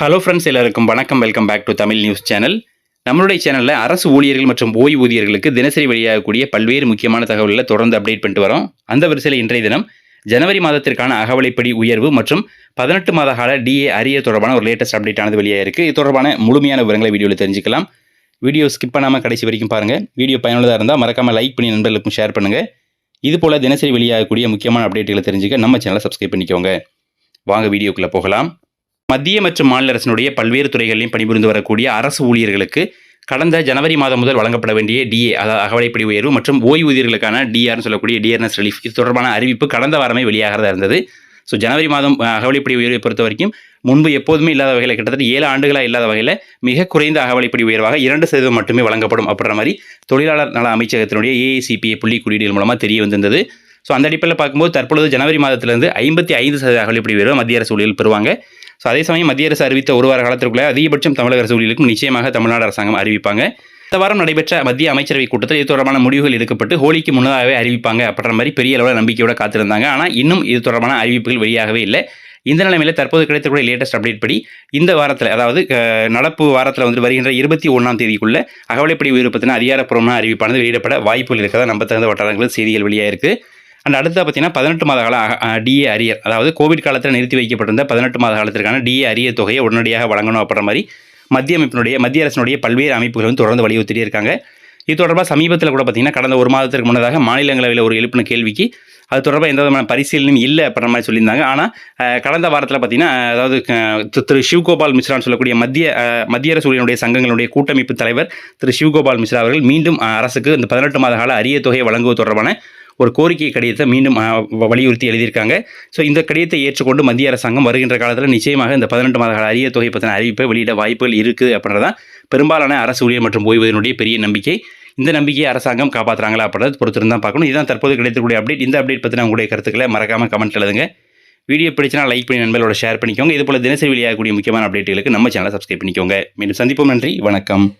Hello friends எல்லாருக்கும் வணக்கம். Welcome back to Tamil news channel நம்மளுடைய சேனலில் அரசு ஊழியர்கள் மற்றும் ஓய்வூதியர்களுக்கு தினசரி வெளியாகக்கூடிய பல்வேறு முக்கியமான தகவல்களை தொடர்ந்து அப்டேட் பண்ணிட்டு வரோம். அந்த வரிசையில் இன்றைய தினம் ஜனவரி மாதத்திற்கான அகவலைப்படி உயர்வு மற்றும் பதினெட்டு மாத கால டிஏ அரியர் தொடர்பான ஒரு லேட்டஸ்ட் அப்டேட் ஆனது வெளியாகிருக்கு இது தொடர்பான முழுமையான விவரங்களை வீடியோவில் தெரிஞ்சுக்கலாம். வீடியோ ஸ்கிப் பண்ணாமல் கடைசி வரைக்கும் பாருங்கள் வீடியோ பயனுள்ளதாக இருந்தால் மறக்காமல் லைக் பண்ணி நண்பர்களுக்கும் ஷேர் பண்ணுங்கள் இது போல் தினசரி வெளியாகக்கூடிய முக்கியமான அப்டேட்டுகளை தெரிஞ்சுக்க நம்ம சேனலை சப்ஸ்கிரைப் பண்ணிக்கோங்க. வாங்க வீடியோக்குள்ளே போகலாம். மத்திய மற்றும் மாநில அரசினுடைய பல்வேறு துறைகளிலும் பணிபுரிந்து வரக்கூடிய அரசு ஊழியர்களுக்கு கடந்த ஜனவரி மாதம் முதல் வழங்கப்பட வேண்டிய டிஏ அதாவது அகவலைப்படி உயர்வு மற்றும் ஓய்வூதியர்களுக்கான டிஆர்னு சொல்லக்கூடிய டிஆர்எஸ் ரிலீஃப் இது தொடர்பான அறிவிப்பு கடந்த வாரமே வெளியாகிறதா இருந்தது. ஸோ ஜனவரி மாதம் அகவலைப்படி உயர்வை பொறுத்த வரைக்கும் முன்பு எப்போதுமே இல்லாத வகையில் கிட்டத்தட்ட ஏழு ஆண்டுகளாக இல்லாத வகையில் மிக குறைந்த அகவலைப்படி உயர்வாக இரண்டு சதவீதம் மட்டுமே வழங்கப்படும் அப்படின்ற மாதிரி தொழிலாளர் நல அமைச்சகத்தினுடைய ஏஐசிபிஏ புள்ளி குறியீடுகள் மூலமாக தெரிய வந்திருந்தது. ஸோ அந்த அடிப்படையில் பார்க்கும்போது தற்பொழுது ஜனவரி மாதத்திலிருந்து ஐம்பத்தி ஐந்து சதவீத அகவலைப்படி உயர்வு மத்திய அரசு ஊழியர்கள் பெறுவாங்க. ஸோ அதே சமயம் மத்திய அரசு அறிவித்த ஒரு வார காலத்திற்குள்ளே அதிகபட்சம் தமிழக அரசு ஊழியர்களுக்கும் நிச்சயமாக தமிழ்நாடு அரசாங்கம் அறிவிப்பாங்க. இந்த வாரம் நடைபெற்ற மத்திய அமைச்சரவை கூட்டத்தில் இது தொடர்பான முடிவுகள் எடுக்கப்பட்டு ஹோலிக்கு முன்னதாகவே அறிவிப்பாங்க அப்படின்ற மாதிரி பெரிய அளவில் நம்பிக்கையோட காத்திருந்தாங்க. ஆனால் இன்னும் இது தொடர்பான அறிவிப்புகள் வெளியாகவே இல்லை. இந்த நிலைமையில் தற்போது கிடைத்தக்கூடிய லேட்டஸ்ட் அப்டேட் படி இந்த வாரத்தில் அதாவது நடப்பு வாரத்தில் வந்து வருகின்ற இருபத்தி ஒன்றாம் தேதிக்குள்ள அகவலைப்படி உயிர் பற்றின அதிகாரப்பூர்வமான அறிவிப்பானது வெளியிடப்பட வாய்ப்புகள் இருக்கிறதா நம்ப தகுந்த வட்டாரங்கள் செய்திகள் வெளியாயிருக்கு. அண்ட் அடுத்த பார்த்தீங்கன்னா பதினெட்டு மாத கால டிஏ அரியர். அதாவது கோவிட் காலத்தில் நிறுத்தி வைக்கப்பட்டிருந்த பதினெட்டு மாத காலத்திற்கான டிஏ அரியர் தொகையை உடனடியாக வழங்கணும் அப்படின்ற மாதிரி மத்திய அமைப்பினுடைய மத்திய அரசினுடைய பல்வேறு அமைப்புகள் வந்து தொடர்ந்து வலியுறுத்திட்டே இருக்காங்க. இது தொடர்பாக சமீபத்தில் கூட பார்த்தீங்கன்னா கடந்த ஒரு மாதத்திற்கு முன்னதாக மாநிலங்களவையில் ஒரு எழுப்பின கேள்விக்கு அது தொடர்பாக எந்த விதமான பரிசீலனையும் இல்லை அப்படின்ற மாதிரி சொல்லியிருந்தாங்க. ஆனால் கடந்த வாரத்தில் பார்த்தீங்கன்னா அதாவது திரு- திரு சிவ்கோபால் மிஸ்ரான்னு சொல்லக்கூடிய மத்திய மத்திய அரசு ஊழியனுடைய சங்கங்களுடைய கூட்டமைப்பு தலைவர் திரு சிவ்கோபால் மிஸ்ரா அவர்கள் மீண்டும் அரசுக்கு இந்த பதினெட்டு மாத கால அரிய தொகையை வழங்குவது தொடர்பான ஒரு கோரிக்கை கடிதத்தை மீண்டும் வ- வலியுறுத்தி எழுதியிருக்காங்க. ஸோ இந்த கடிதத்தை ஏற்றுக்கொண்டு மத்திய அரசாங்கம் வருகின்ற காலத்தில் நிச்சயமாக இந்த பதினெட்டு மாத கால அரிய தொகை பற்றின அறிவிப்பை வெளியிட வாய்ப்புகள் இருக்குது அப்படின்றதான் பெரும்பாலான அரசு ஊழியர் மற்றும் ஓய்வதனுடைய பெரிய நம்பிக்கை. இந்த நம்பிக்கையை அரசாங்கம் காப்பாற்றுறாங்களா அப்படின்றது பொறுத்திருந்து தான் பார்க்கணும். இதுதான் தற்போது கிடைத்தக்கூடிய அப்டேட் இந்த அப்டேட் பற்றின உங்களுடைய கருத்துக்களை மறக்காமல் கமெண்ட் எழுதுங்க. வீடியோ பிடிச்சினா லைக் பண்ணி நண்பர்களோட ஷேர் பண்ணிக்கோங்க. இதுபோல் தினசரி வெளியாகக்கூடிய முக்கியமான அப்டேட்டுகளுக்கு நம்ம சேனலை சப்ஸ்கிரைப் பண்ணிக்கோங்க. மீண்டும் சந்திப்போம். நன்றி. வணக்கம்.